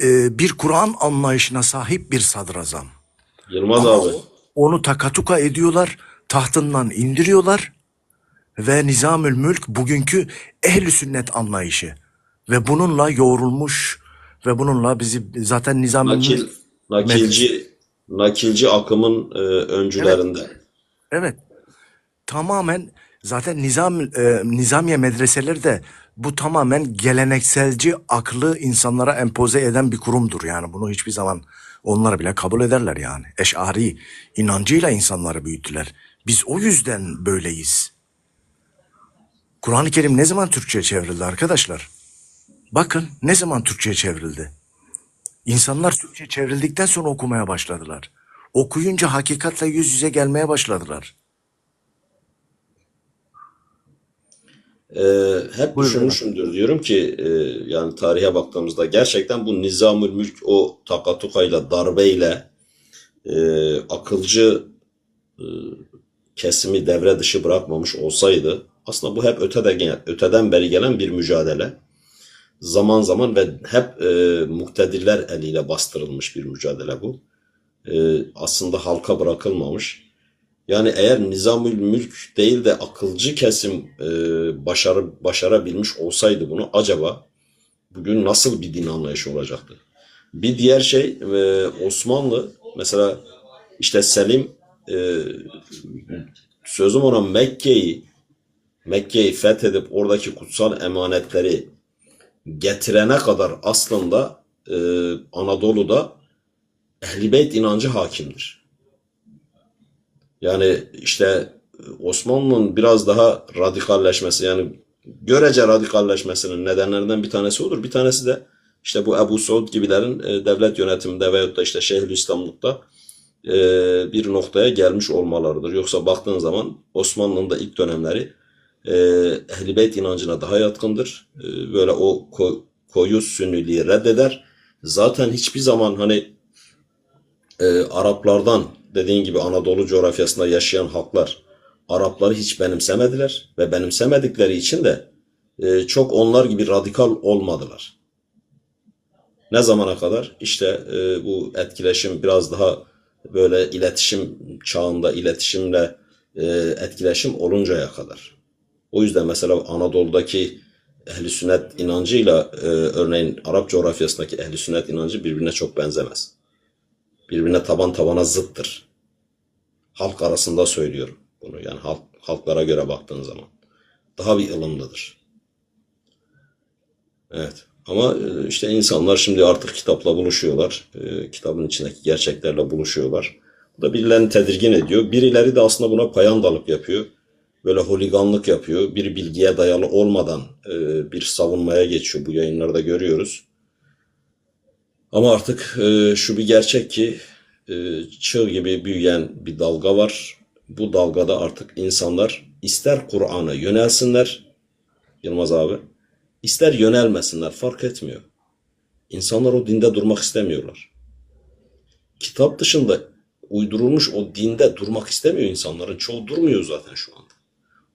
e, bir Kur'an anlayışına sahip bir sadrazam. Yılmaz Ama abi. onu takatuka ediyorlar, tahtından indiriyorlar ve Nizamül Mülk bugünkü ehli sünnet anlayışı ve bununla yoğrulmuş ve bununla bizi zaten Nizamül Nakil, Mülk nakilci, nakilci akımın e, öncülerinde. evet tamamen zaten Nizam e, Nizamiye medreseleri de bu tamamen gelenekselci aklı insanlara empoze eden bir kurumdur yani bunu hiçbir zaman onlar bile kabul ederler yani. Eş'ari inancıyla insanları büyüttüler. Biz o yüzden böyleyiz. Kur'an-ı Kerim ne zaman Türkçe'ye çevrildi arkadaşlar? Bakın ne zaman Türkçe'ye çevrildi? İnsanlar Türkçe çevrildikten sonra okumaya başladılar. Okuyunca hakikatle yüz yüze gelmeye başladılar. E, hep Buyurun düşünmüşümdür diyorum ki e, yani tarihe baktığımızda gerçekten bu Nizamül Mülk o takatukayla, darbeyle e, akılcı e, kesimi devre dışı bırakmamış olsaydı aslında bu hep öteden, öteden beri gelen bir mücadele. Zaman zaman ve hep e, muktedirler eliyle bastırılmış bir mücadele bu. E, aslında halka bırakılmamış. Yani eğer Nizamül Mülk değil de akılcı kesim e, başarı, başarabilmiş olsaydı bunu acaba bugün nasıl bir din anlayışı olacaktı? Bir diğer şey e, Osmanlı mesela işte Selim e, sözüm ona Mekke'yi Mekke'yi fethedip oradaki kutsal emanetleri getirene kadar aslında e, Anadolu'da Ehl-i Beyt inancı hakimdir. Yani işte Osmanlı'nın biraz daha radikalleşmesi yani görece radikalleşmesinin nedenlerinden bir tanesi olur. Bir tanesi de işte bu Ebu Suud gibilerin e, devlet yönetiminde veyahut da işte Şeyhülislamlıkta e, bir noktaya gelmiş olmalarıdır. Yoksa baktığın zaman Osmanlı'nın da ilk dönemleri e, Ehl-i Beyt inancına daha yatkındır. E, böyle o ko- koyu sünniliği reddeder. Zaten hiçbir zaman hani e, Araplardan dediğin gibi Anadolu coğrafyasında yaşayan halklar Arapları hiç benimsemediler ve benimsemedikleri için de e, çok onlar gibi radikal olmadılar. Ne zamana kadar? İşte e, bu etkileşim biraz daha böyle iletişim çağında iletişimle e, etkileşim oluncaya kadar. O yüzden mesela Anadolu'daki ehli sünnet inancıyla e, örneğin Arap coğrafyasındaki ehli sünnet inancı birbirine çok benzemez. Birbirine taban tabana zıttır. Halk arasında söylüyorum bunu. Yani halk, halklara göre baktığın zaman. Daha bir ılımlıdır. Evet. Ama e, işte insanlar şimdi artık kitapla buluşuyorlar. E, Kitabın içindeki gerçeklerle buluşuyorlar. Bu da birilerini tedirgin ediyor. Birileri de aslında buna payandalık yapıyor. Böyle holiganlık yapıyor. Bir bilgiye dayalı olmadan e, bir savunmaya geçiyor. Bu yayınlarda görüyoruz. Ama artık e, şu bir gerçek ki e, çığ gibi büyüyen bir dalga var. Bu dalgada artık insanlar ister Kur'an'a yönelsinler Yılmaz abi, ister yönelmesinler fark etmiyor. İnsanlar o dinde durmak istemiyorlar. Kitap dışında uydurulmuş o dinde durmak istemiyor insanların. Çoğu durmuyor zaten şu anda.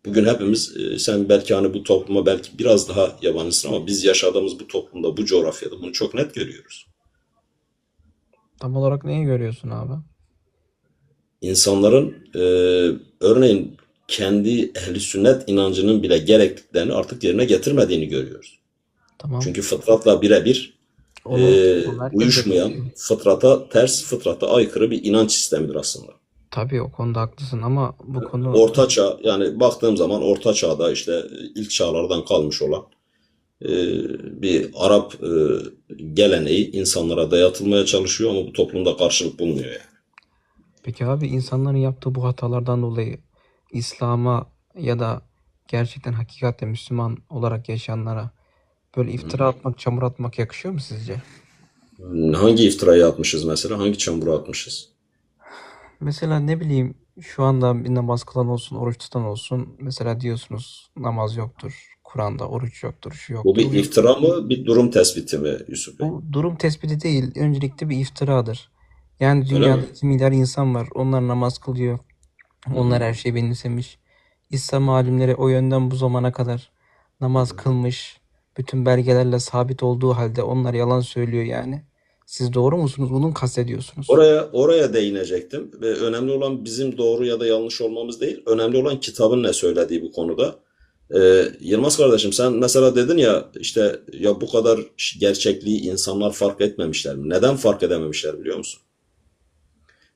Bugün hepimiz e, sen belki hani bu topluma belki biraz daha yabancısın ama biz yaşadığımız bu toplumda, bu coğrafyada bunu çok net görüyoruz. Tam olarak neyi görüyorsun abi? insanların e, örneğin kendi ehli sünnet inancının bile gerektiklerini artık yerine getirmediğini görüyoruz. Tamam. Çünkü fıtratla birebir e, uyuşmayan, fıtrata ters, fıtrata aykırı bir inanç sistemidir aslında. Tabii o konuda haklısın ama bu konu Orta çağ yani baktığım zaman orta çağda işte ilk çağlardan kalmış olan e, bir Arap e, geleneği insanlara dayatılmaya çalışıyor ama bu toplumda karşılık bulmuyor yani. Peki abi insanların yaptığı bu hatalardan dolayı İslam'a ya da gerçekten hakikaten Müslüman olarak yaşayanlara böyle iftira atmak, çamur atmak yakışıyor mu sizce? Hangi iftirayı atmışız mesela? Hangi çamura atmışız? Mesela ne bileyim şu anda bir namaz kılan olsun, oruç tutan olsun. Mesela diyorsunuz namaz yoktur, Kur'an'da oruç yoktur, şu Bu yoktur. bir iftira mı, bir durum tespiti mi Yusuf Bey? Bu durum tespiti değil, öncelikle bir iftiradır. Yani dünyada mi? 2 milyar insan var. Onlar namaz kılıyor. Onlar her şeyi benimsemiş. İslam alimleri o yönden bu zamana kadar namaz kılmış. Bütün belgelerle sabit olduğu halde onlar yalan söylüyor yani. Siz doğru musunuz? Bunu kastediyorsunuz. Oraya oraya değinecektim ve önemli olan bizim doğru ya da yanlış olmamız değil. Önemli olan kitabın ne söylediği bu konuda. Ee, Yılmaz kardeşim sen mesela dedin ya işte ya bu kadar gerçekliği insanlar fark etmemişler mi? Neden fark edememişler biliyor musun?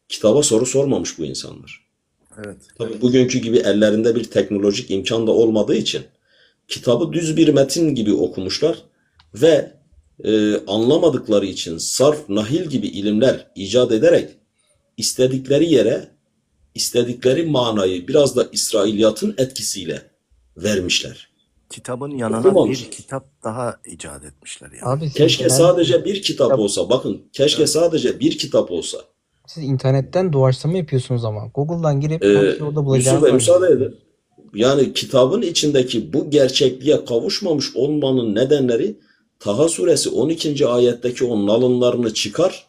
Kitaba soru sormamış bu insanlar. Evet. Tabii bugünkü gibi ellerinde bir teknolojik imkan da olmadığı için kitabı düz bir metin gibi okumuşlar ve e, anlamadıkları için sarf, nahil gibi ilimler icat ederek istedikleri yere istedikleri manayı biraz da İsrailiyatın etkisiyle vermişler. Kitabın yanına Okumamış. bir kitap daha icat etmişler yani. Abi siz Keşke genel- sadece bir kitap olsa. Bakın keşke sadece bir kitap olsa. siz internetten doğaçlama yapıyorsunuz ama. Google'dan girip Ee, her şeyi orada Yusuf Bey müsaade edin. Yani kitabın içindeki bu gerçekliğe kavuşmamış olmanın nedenleri Taha suresi 12. ayetteki o nalınlarını çıkar.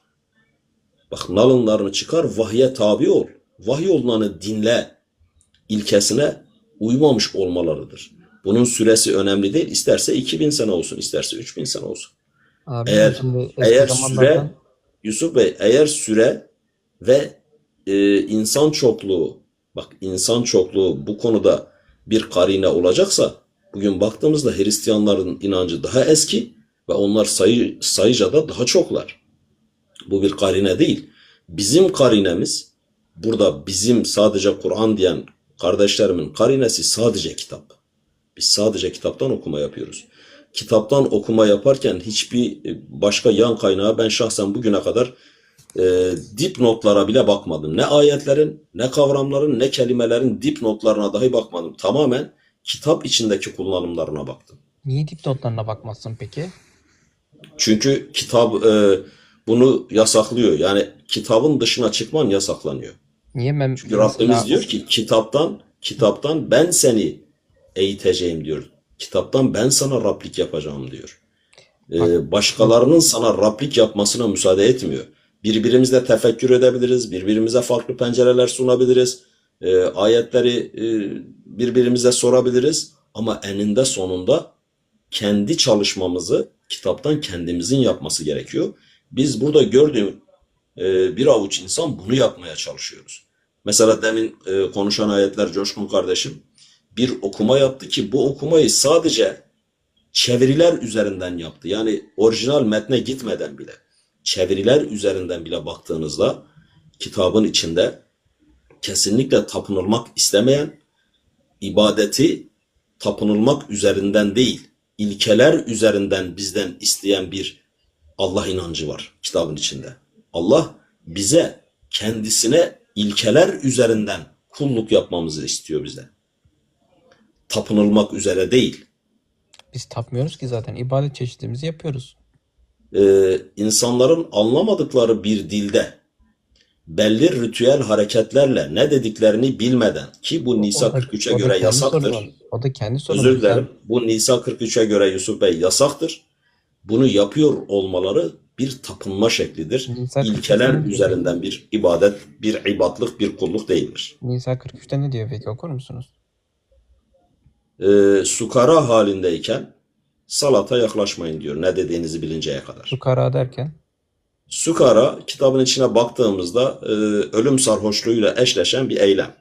Bak nalınlarını çıkar vahye tabi ol. Vahiy olunanı dinle ilkesine uymamış olmalarıdır. Bunun süresi önemli değil. İsterse 2000 sene olsun, isterse 3000 sene olsun. Abi Eğer- eğer zamanlardan Yusuf Bey eğer süre ve e, insan çokluğu bak insan çokluğu bu konuda bir karine olacaksa bugün baktığımızda Hristiyanların inancı daha eski ve onlar sayı, sayıca da daha çoklar. Bu bir karine değil. Bizim karinemiz burada bizim sadece Kur'an diyen kardeşlerimin karinesi sadece kitap. Biz sadece kitaptan okuma yapıyoruz. Kitaptan okuma yaparken hiçbir e, başka yan kaynağa ben şahsen bugüne kadar e, dipnotlara bile bakmadım. Ne ayetlerin, ne kavramların, ne kelimelerin dipnotlarına dahi bakmadım. Tamamen kitap içindeki kullanımlarına baktım. niye dipnotlarına bakmazsın peki? Çünkü kitap e, bunu yasaklıyor. Yani kitabın dışına çıkman yasaklanıyor. Niye ben Çünkü Rabbimiz diyor ki kitaptan kitaptan ben seni eğiteceğim diyor. Kitaptan ben sana Rablik yapacağım diyor. Ee, başkalarının sana Rablik yapmasına müsaade etmiyor. Birbirimizle tefekkür edebiliriz, birbirimize farklı pencereler sunabiliriz, Ee, ayetleri e, birbirimize sorabiliriz ama eninde sonunda kendi çalışmamızı kitaptan kendimizin yapması gerekiyor. Biz burada gördüğüm e, bir avuç insan bunu yapmaya çalışıyoruz. Mesela demin e, konuşan ayetler Coşkun kardeşim bir okuma yaptı ki bu okumayı sadece çeviriler üzerinden yaptı. Yani orijinal metne gitmeden bile çeviriler üzerinden bile baktığınızda kitabın içinde kesinlikle tapınılmak istemeyen ibadeti tapınılmak üzerinden değil ilkeler üzerinden bizden isteyen bir Allah inancı var kitabın içinde. Allah bize kendisine ilkeler üzerinden kulluk yapmamızı istiyor bize. Tapınılmak üzere değil. Biz tapmıyoruz ki zaten. ibadet çeşitimizi yapıyoruz. Ee, insanların anlamadıkları bir dilde belli ritüel hareketlerle ne dediklerini bilmeden ki bu Nisa O da- 43'e o da göre yasaktır. sorunu. O da kendi sorunu. Özür dilerim. Bu Nisa 43'e göre Yusuf Bey yasaktır. Bunu yapıyor olmaları bir tapınma şeklidir. Nisa 43'te İlkeler üzerinden bir ibadet, bir ibatlık, bir kulluk değildir. Nisa 43'te ne diyor peki okur musunuz? Ee, sukara halindeyken salata yaklaşmayın diyor ne dediğinizi bilinceye kadar. Sukara derken Sukara kitabın içine baktığımızda e, ölüm sarhoşluğuyla eşleşen bir eylem.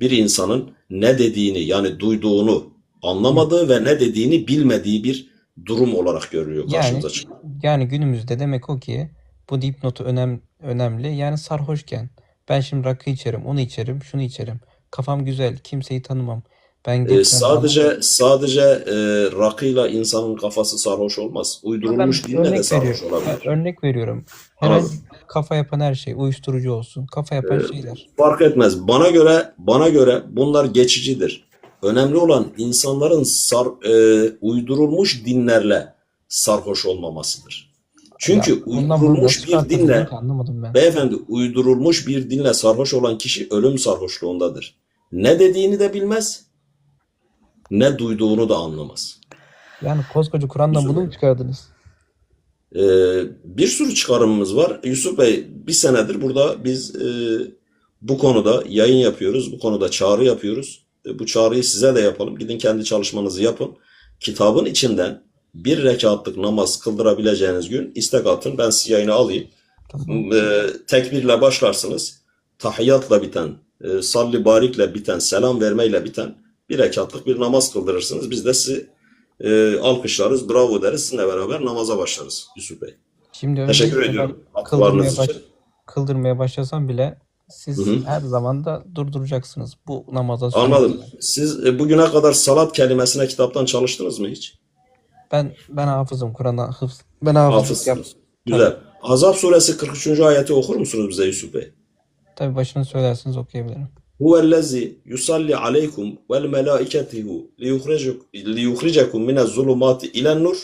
Bir insanın ne dediğini yani duyduğunu anlamadığı ve ne dediğini bilmediği bir durum olarak görülüyor yani karşımıza çıkıyor. yani günümüzde demek o ki bu dipnotu önem, önemli. Yani sarhoşken ben şimdi rakı içerim, onu içerim, şunu içerim. Kafam güzel, kimseyi tanımam. Ben geçmem, sadece sadece e, rakıyla insanın kafası sarhoş olmaz. Ben Uydurulmuş dinle de sarhoş veriyorum. olabilir. Ben örnek veriyorum. Herhangi Anladım. kafa yapan her şey, uyuşturucu olsun, kafa yapan Ee, şeyler. Fark etmez. Bana göre bana göre bunlar geçicidir. Önemli olan insanların sar, e, uydurulmuş dinlerle sarhoş olmamasıdır. Çünkü Ya, uydurulmuş bir dinle ki anlamadım ben. beyefendi uydurulmuş bir dinle sarhoş olan kişi ölüm sarhoşluğundadır. Ne dediğini de bilmez, ne duyduğunu da anlamaz. Yani koskoca Kur'an'dan bunu mu çıkardınız? Ee, bir sürü çıkarımımız var. Yusuf Bey bir senedir burada biz e, bu konuda yayın yapıyoruz. Bu konuda çağrı yapıyoruz. E, bu çağrıyı size de yapalım. Gidin kendi çalışmanızı yapın. Kitabın içinden bir rekatlık namaz kıldırabileceğiniz gün istek atın. Ben size yayını alayım. Tamam. E, tekbirle başlarsınız. Tahiyyatla biten, e, salli barikle biten, selam vermeyle biten bir rekatlık bir namaz kıldırırsınız. Biz de sizi e, alkışlarız, bravo deriz. Sizinle beraber namaza başlarız Yusuf Bey. Şimdi Teşekkür ediyorum kıldırmaya, baş, kıldırmaya başlasam bile siz Hı hı. her zaman da durduracaksınız bu namaza Anladım. Siz e, bugüne kadar salat kelimesine kitaptan çalıştınız mı hiç? Ben ben hafızım Kur'an'a hıfz. Ben hafızlık yap. Hafızsınız. Güzel. Azap suresi 43. ayeti okur musunuz bize Yusuf Bey? Tabii başını söylerseniz okuyabilirim. Huvellezî yusalli aleykum vel melâiketuhu liyukhricekum minez zulumati ilen nur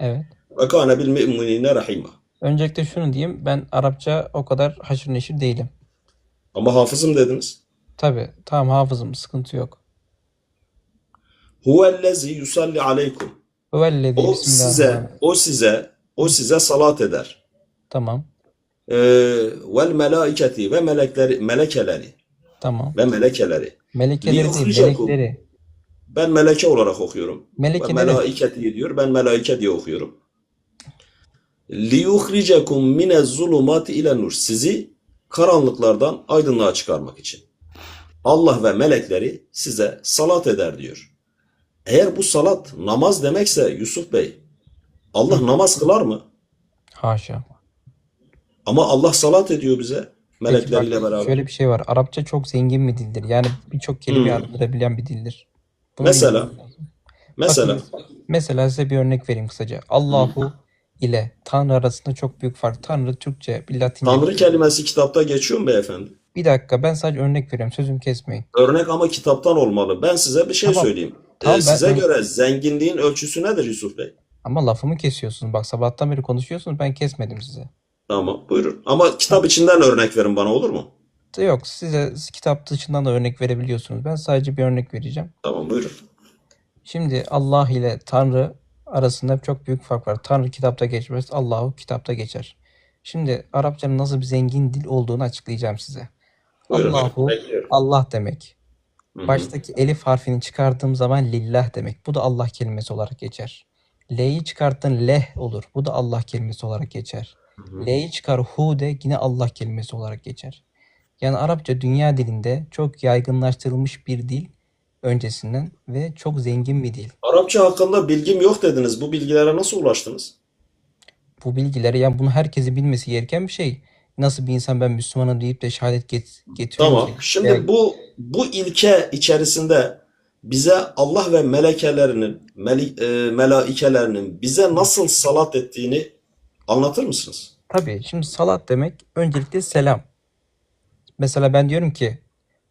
Evet. ve kâne bil müminine rahîmâ. Öncelikle şunu diyeyim. Ben Arapça o kadar haşır neşir değilim. Ama hafızım dediniz. Tabii. Tamam hafızım. Sıkıntı yok. Huvellezî yusalli aleykum. Huvellezî O size, o size, o size salat eder. Tamam. Ee, vel melâiketi ve melekleri, melekeleri Tamam. ve melekeleri. Melekeleri değil. Melekleri. Ben meleke olarak okuyorum. Ve Melekeleri. melaiketi diyor. Ben melaike diye okuyorum. liyukhricekum minez zulumati ile nur. Sizi karanlıklardan aydınlığa çıkarmak için. Allah ve melekleri size salat eder diyor. Eğer bu salat namaz demekse Yusuf Bey Allah namaz kılar mı? Haşa. Ama Allah salat ediyor bize Peki melekleriyle bak beraber. şöyle bir şey var. Arapça çok zengin bir dildir. Yani birçok kelime Hmm. yardırabilen bir dildir. Bunu Mesela? Mesela Bakın, mesela size bir örnek vereyim kısaca. Allahu ile Tanrı arasında çok büyük fark. Tanrı Türkçe bir Latince. Tanrı kelimesi kitapta geçiyor mu beyefendi? Bir dakika ben sadece örnek veriyorum. Sözümü kesmeyin. Örnek ama kitaptan olmalı. Ben size bir şey Tamam. söyleyeyim. Tamam, Ee, ben- size ben- göre zenginliğin ölçüsü nedir Yusuf Bey? Ama lafımı kesiyorsunuz. Bak sabahtan beri konuşuyorsunuz. Ben kesmedim size. Tamam buyurun. Ama kitap içinden örnek verin bana olur mu? Yok size kitap dışından da örnek verebiliyorsunuz. Ben sadece bir örnek vereceğim. Tamam buyurun. Şimdi Allah ile Tanrı arasında çok büyük fark var. Tanrı kitapta geçmez, Allahu kitapta geçer. Şimdi Arapçanın nasıl bir zengin dil olduğunu açıklayacağım size. Buyurun. Allahu Bekliyorum. Allah demek. Baştaki elif harfini çıkardığım zaman lillah demek. Bu da Allah kelimesi olarak geçer. L'yi çıkarttın leh olur. Bu da Allah kelimesi olarak geçer. L'yi çıkar hu de yine Allah kelimesi olarak geçer. Yani Arapça dünya dilinde çok yaygınlaştırılmış bir dil öncesinden ve çok zengin bir dil. Arapça hakkında bilgim yok dediniz. Bu bilgilere nasıl ulaştınız? Bu bilgileri yani bunu herkesin bilmesi gereken bir şey. Nasıl bir insan ben Müslümanım deyip de şehadet get getiriyor Tamam. ki? Şimdi Yani bu bu ilke içerisinde bize Allah ve melekelerinin, meli, e, melaikelerinin bize nasıl salat ettiğini anlatır mısınız? tabii şimdi salat demek öncelikle selam. Mesela ben diyorum ki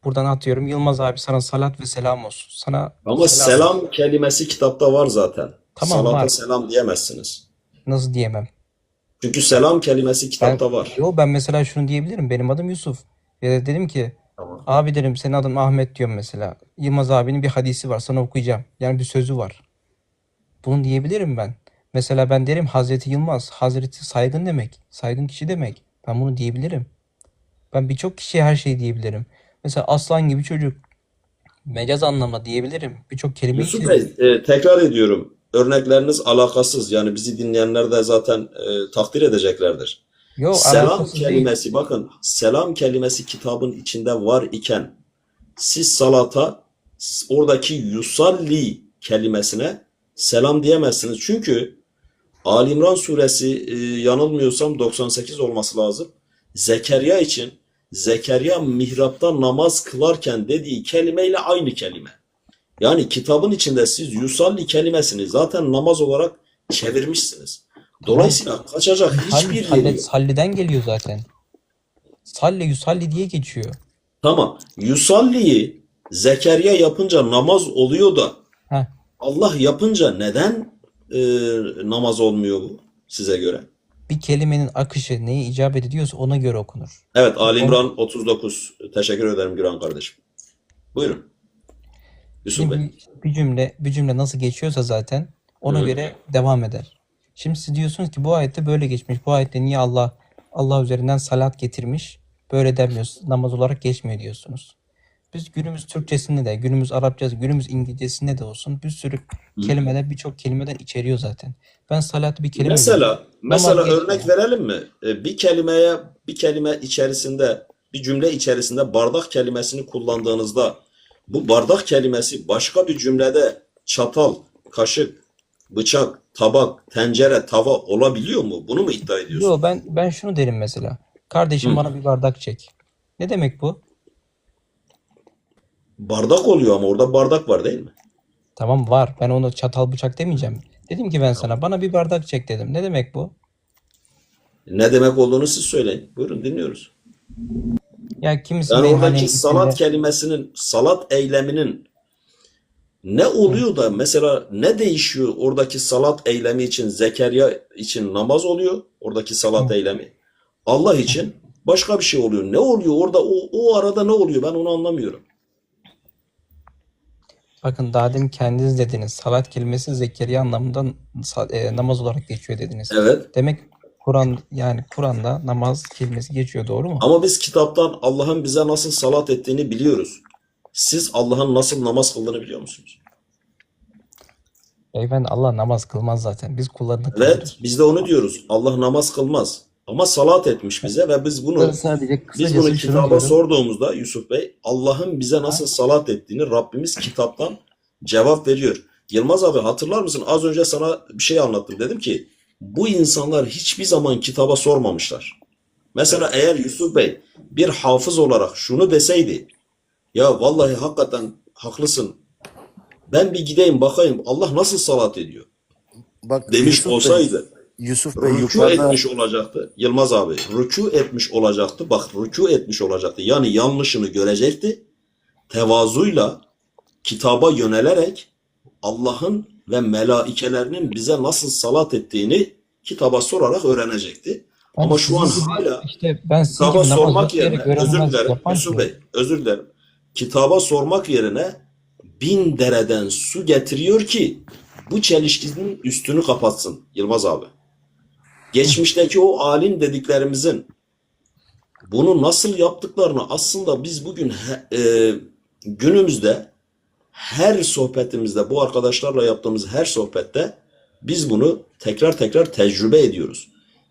buradan atıyorum Yılmaz abi sana salat ve selam olsun. Sana Ama selam. selam kelimesi kitapta var zaten. Tamam, Salata var. selam diyemezsiniz. Nasıl diyemem? Çünkü selam kelimesi kitapta var. Yo ben mesela şunu diyebilirim. Benim adım Yusuf. Ya da dedim ki Tamam. abi derim senin adın Ahmet diyorum mesela. Yılmaz abinin bir hadisi var sana okuyacağım. Yani bir sözü var. Bunu diyebilirim ben. Mesela ben derim Hazreti Yılmaz. Hazreti saygın demek. Saygın kişi demek. Ben bunu diyebilirim. Ben birçok kişiye her şeyi diyebilirim. Mesela aslan gibi çocuk. Mecaz anlamda diyebilirim. Birçok kelime Yusuf. Bey, e, tekrar ediyorum. Örnekleriniz alakasız. Yani bizi dinleyenler de zaten e, takdir edeceklerdir. Yo Selam alakasız değil. kelimesi bakın selam kelimesi kitabın içinde var iken siz salata oradaki yusalli kelimesine selam diyemezsiniz. Çünkü Ali İmran suresi e, yanılmıyorsam 98 olması lazım. Zekeriya için Zekeriya mihrapta namaz kılarken dediği kelimeyle aynı kelime. Yani kitabın içinde siz yusalli kelimesini zaten namaz olarak çevirmişsiniz. Dolayısıyla kaçacak hiçbir Salli, yeri yok. salliden geliyor zaten. Salli yusalli diye geçiyor. Tamam. Yusalli'yi Zekeriya yapınca namaz oluyor da Heh. Allah yapınca neden e, namaz olmuyor bu size göre? Bir kelimenin akışı neye icabet ediyorsa ona göre okunur. Evet Ali İmran 39. Teşekkür ederim Güran kardeşim. Buyurun. Yusuf Şimdi Bey. bir, bir cümle bir cümle nasıl geçiyorsa zaten ona Hı. göre devam eder. Şimdi siz diyorsunuz ki bu ayette böyle geçmiş. Bu ayette niye Allah Allah üzerinden salat getirmiş? Böyle demiyorsunuz. Namaz olarak geçmiyor diyorsunuz. Biz günümüz Türkçesinde de, günümüz Arapçası, günümüz İngilizcesinde de olsun bir sürü kelimeler birçok kelimeden içeriyor zaten. Ben salatı bir kelime Mesela mesela Namaz örnek geçmiyor. verelim mi? E, Bir kelimeye bir kelime içerisinde bir cümle içerisinde bardak kelimesini kullandığınızda bu bardak kelimesi başka bir cümlede çatal, kaşık, bıçak, tabak, tencere, tava olabiliyor mu? Bunu mu iddia ediyorsun? Yo ben ben şunu derim mesela. Kardeşim Hı. bana bir bardak çek. Ne demek bu? Bardak oluyor ama orada bardak var değil mi? Tamam var. Ben onu çatal bıçak demeyeceğim. Dedim ki ben sana bana bir bardak çek dedim. Ne demek bu? Ne demek olduğunu siz söyleyin. Buyurun dinliyoruz. Ya kimisi Yani oradaki salat içinde kelimesinin, salat eyleminin ne oluyor da mesela ne değişiyor oradaki salat eylemi için, Zekeriya için namaz oluyor, oradaki salat eylemi. Allah için başka bir şey oluyor. Ne oluyor orada o, o arada ne oluyor ben onu anlamıyorum. Bakın daha demin kendiniz dediniz. Salat kelimesi Zekeriya anlamında e, namaz olarak geçiyor dediniz. Evet Demek Kur'an yani Kur'an'da namaz kelimesi geçiyor doğru mu? ama biz kitaptan Allah'ın bize nasıl salat ettiğini biliyoruz. Siz Allah'ın nasıl namaz kıldığını biliyor musunuz? Beyefendi Allah namaz kılmaz zaten. Biz kullarını Evet biz de onu diyoruz. Allah namaz kılmaz. Ama salat etmiş bize ve biz bunu sadece Biz bunu kitaba sorduğumuzda Yusuf Bey Allah'ın bize nasıl salat ettiğini Rabbimiz kitaptan cevap veriyor. Yılmaz abi hatırlar mısın? Az önce sana bir şey anlattım. Dedim ki bu insanlar hiçbir zaman kitaba sormamışlar. Mesela eğer Yusuf Bey bir hafız olarak şunu deseydi ya vallahi hakikaten haklısın. Ben bir gideyim bakayım Allah nasıl salat ediyor Bak demiş Yusuf Bey, olsaydı Yusuf Bey rükû yukarıda etmiş olacaktı. Yılmaz abi rükû etmiş olacaktı. Bak rükû etmiş olacaktı. Yani yanlışını görecekti. Tevazuyla kitaba yönelerek Allah'ın ve melaikelerinin bize nasıl salat ettiğini kitaba sorarak öğrenecekti. Ben Ama şu an hala işte ben kitaba sormak yerine özür dilerim Yusuf. Bey özür dilerim. Kitaba sormak yerine bin dereden su getiriyor ki bu çelişkinin üstünü kapatsın Yılmaz abi. Geçmişteki o alim dediklerimizin bunu nasıl yaptıklarını aslında biz bugün e, günümüzde her sohbetimizde bu arkadaşlarla yaptığımız her sohbette biz bunu tekrar tekrar tecrübe ediyoruz.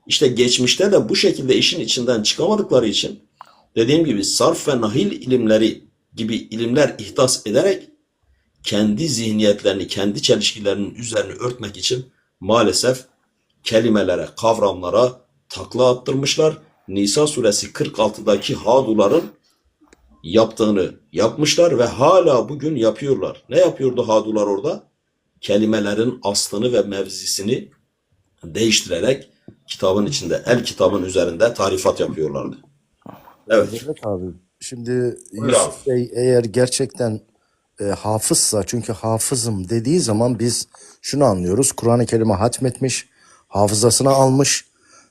İşte geçmişte de bu şekilde işin içinden çıkamadıkları için dediğim gibi sarf ve nahil ilimleri gibi ilimler ihdas ederek kendi zihniyetlerini, kendi çelişkilerinin üzerini örtmek için maalesef kelimelere, kavramlara takla attırmışlar. Nisa suresi 46'daki haduların yaptığını yapmışlar ve hala bugün yapıyorlar. Ne yapıyordu hadular orada? Kelimelerin aslını ve mevzisini değiştirerek kitabın içinde, el kitabın üzerinde tarifat yapıyorlardı. Evet. Evet abi. Şimdi Yusuf Bey eğer gerçekten e, hafızsa çünkü hafızım dediği zaman biz şunu anlıyoruz. Kur'an-ı Kerim'i hatmetmiş, hafızasına almış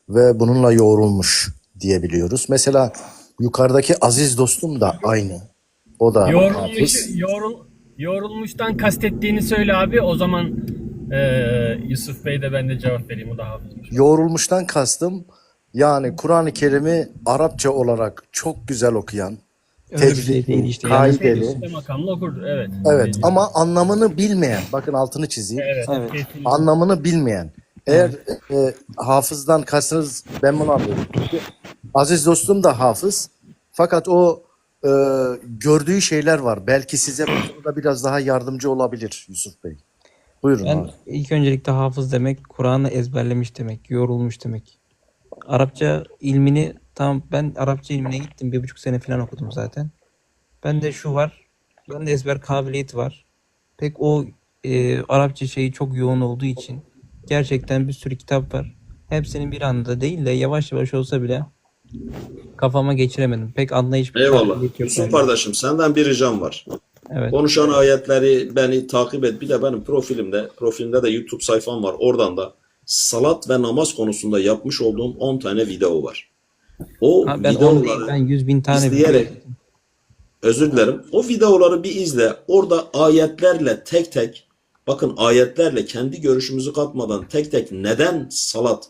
ve bununla yoğrulmuş diyebiliyoruz. Mesela yukarıdaki aziz dostum da aynı. O da hafız. yorul, yorulmuştan kastettiğini söyle abi. O zaman eee, Yusuf Bey de ben de cevap vereyim. O da hafızmış. Yoğrulmuştan kastım yani Kur'an-ı Kerim'i Arapça olarak çok güzel okuyan, şey değil işte. kaideli. İşte makamla okur. Evet. evet ama anlamını bilmeyen, bakın altını çizeyim. Evet. Evet. anlamını bilmeyen. Eğer e, hafızdan kastınız ben bunu anlıyorum. Çünkü Aziz dostum da hafız. Fakat o e, gördüğü şeyler var. Belki size bu konuda biraz daha yardımcı olabilir Yusuf Bey. Buyurun Ben abi. ilk öncelikle hafız demek Kur'an'ı ezberlemiş demek, yorulmuş demek. Arapça ilmini tam ben Arapça ilmine gittim bir buçuk sene falan okudum zaten. Bende şu var, bende ezber kabiliyeti var. Pek o e, Arapça şeyi çok yoğun olduğu için gerçekten bir sürü kitap var. Hepsinin bir anda değil de yavaş yavaş olsa bile kafama geçiremedim. Pek anlayış bir Eyvallah. kabiliyet yok Yusuf bende. kardeşim senden bir ricam var. Evet. Konuşan ayetleri beni takip et. Bir de benim profilimde, profilimde de YouTube sayfam var. Oradan da salat ve namaz konusunda yapmış olduğum 10 tane video var. O Ha, ben on değil, videoları ben yüz bin tane izleyerek özür dilerim. O videoları bir izle. Orada ayetlerle tek tek bakın ayetlerle kendi görüşümüzü katmadan tek tek neden salat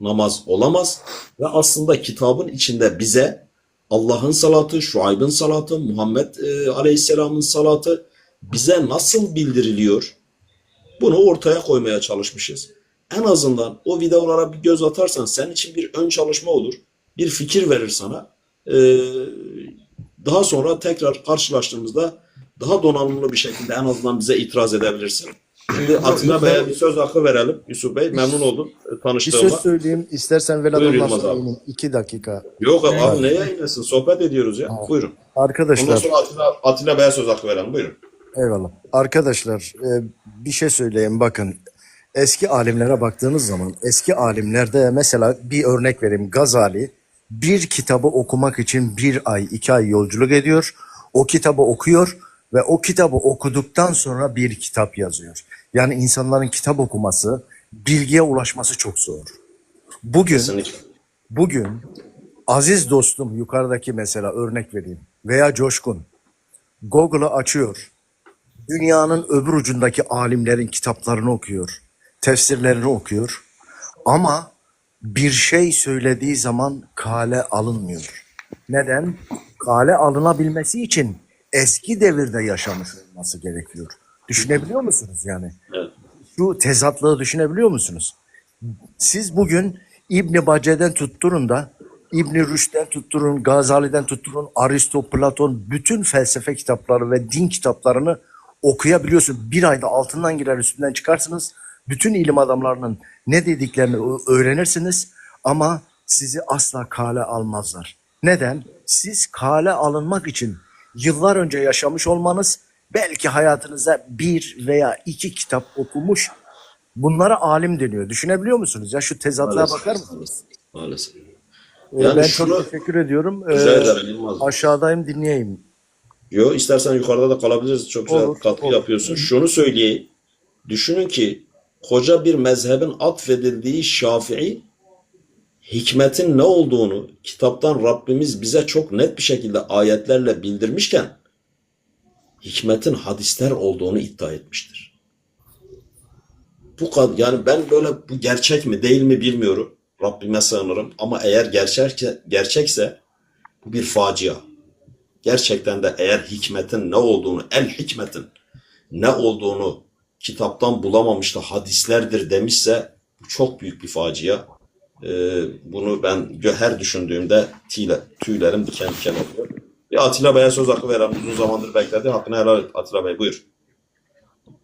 namaz olamaz ve aslında kitabın içinde bize Allah'ın salatı, Şuayb'ın salatı, Muhammed e, Aleyhisselam'ın salatı bize nasıl bildiriliyor? Bunu ortaya koymaya çalışmışız. En azından o videolara bir göz atarsan senin için bir ön çalışma olur. Bir fikir verir sana. Ee, daha sonra tekrar karşılaştığımızda daha donanımlı bir şekilde en azından bize itiraz edebilirsin. Şimdi Atilla Bey'e bir söz hakkı verelim. Yusuf Bey memnun oldum e, Bir söz söyleyeyim. İstersen Vedat Buyur ondan Yılmaz abi. ineyim. İki dakika. Yok abi, abi neye yayınlasın? Sohbet ediyoruz ya. Buyurun. Ondan Arkadaşlar sonra Atilla, Atilla Bey'e söz hakkı verelim. Buyurun. Eyvallah. Arkadaşlar e, bir şey söyleyeyim bakın. Eski alimlere baktığınız zaman eski alimlerde mesela bir örnek vereyim. Gazali bir kitabı okumak için bir ay iki ay yolculuk ediyor. O kitabı okuyor ve o kitabı okuduktan sonra bir kitap yazıyor. Yani insanların kitap okuması, bilgiye ulaşması çok zor. Bugün Kesinlikle. Bugün aziz dostum yukarıdaki mesela örnek vereyim veya Coşkun Google'ı açıyor. Dünyanın öbür ucundaki alimlerin kitaplarını okuyor. Tefsirlerini okuyor. Ama bir şey söylediği zaman kale alınmıyor. Neden? Kale alınabilmesi için eski devirde yaşamış olması gerekiyor. Düşünebiliyor musunuz yani? Evet. Şu tezatlığı düşünebiliyor musunuz? Siz bugün İbn Bace'den tutturun da İbn Rüşd'den tutturun, Gazali'den tutturun, Aristo, Platon bütün felsefe kitapları ve din kitaplarını okuyabiliyorsun. Bir ayda altından girer üstünden çıkarsınız. Bütün ilim adamlarının ne dediklerini öğrenirsiniz ama sizi asla kale almazlar. Neden? Siz kale alınmak için yıllar önce yaşamış olmanız belki hayatınızda bir veya iki kitap okumuş Bunlara alim deniyor. Düşünebiliyor musunuz? Ya şu tezatlığa Maalesef. bakar mısınız? Maalesef. Ee, Yani ben şunu- çok teşekkür ediyorum. Ee, Rica ederim aşağıdayım dinleyeyim. Yo istersen yukarıda da kalabiliriz. Çok güzel Olur, katkı olur. yapıyorsun. Şunu söyleyeyim. Düşünün ki koca bir mezhebin atfedildiği Şafii hikmetin ne olduğunu kitaptan Rabbimiz bize çok net bir şekilde ayetlerle bildirmişken hikmetin hadisler olduğunu iddia etmiştir. Bu kadar yani ben böyle bu gerçek mi değil mi bilmiyorum. Rabbime sığınırım ama eğer gerçekse, gerçekse bu bir facia gerçekten de eğer hikmetin ne olduğunu, el hikmetin ne olduğunu kitaptan bulamamış da hadislerdir demişse bu çok büyük bir facia. Ee, bunu ben her düşündüğümde tüyle, tüylerim diken diken oluyor. Bir Atilla Bey'e söz hakkı veren uzun zamandır bekledi. Hakkını helal et Atilla Bey buyur.